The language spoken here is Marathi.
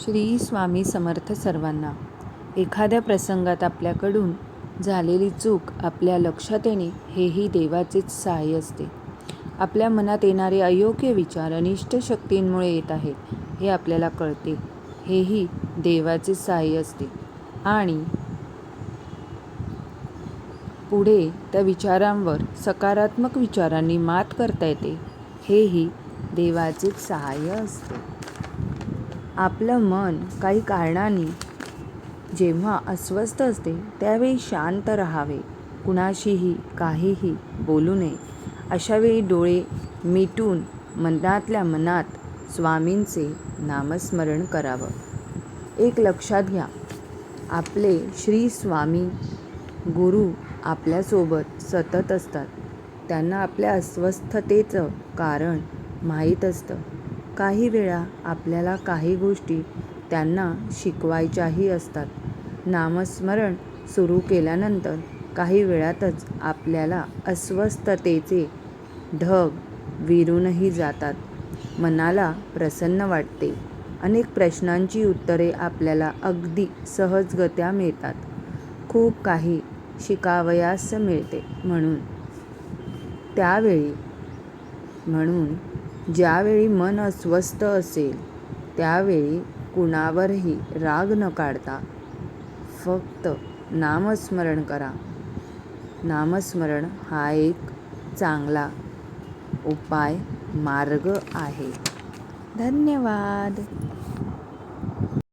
श्री स्वामी समर्थ सर्वांना. एखाद्या प्रसंगात आपल्याकडून झालेली चूक आपल्या लक्षात येणे हेही देवाचेच सहाय्य असते. आपल्या मनात येणारे अयोग्य विचार अनिष्ट शक्तींमुळे येत आहेत हे आपल्याला कळते. हेही देवाचे सहाय्य असते. आणि पुढे त्या विचारांवर सकारात्मक विचारांनी मात करता येते. हेही देवाचेच सहाय्य असते. आपलं मन काही कारणाने जेव्हा अस्वस्थ असते त्यावेळी शांत राहावे. कुणाशीही काहीही बोलू नये. अशावेळी डोळे मिटून मनातल्या मनात स्वामींचे नामस्मरण करावं. एक लक्षात घ्या आपले श्री स्वामी गुरु आपल्यासोबत सतत असतात. त्यांना आपल्या अस्वस्थतेचं कारण माहीत असतं. काही वेळा आपल्याला काही गोष्टी त्यांना शिकवायच्याही असतात. नामस्मरण सुरू केल्यानंतर काही वेळातच आपल्याला अस्वस्थतेचे ढग विरूनही जातात. मनाला प्रसन्न वाटते. अनेक प्रश्नांची उत्तरे आपल्याला अगदी सहजगत्या मिळतात. खूप काही शिकावयास मिळते म्हणून. त्यावेळी म्हणून ज्यावेळी मन अस्वस्थ असेल त्यावेळी कुणावरही राग न काढता फक्त नामस्मरण करा. नामस्मरण हा एक चांगला उपाय मार्ग आहे. धन्यवाद.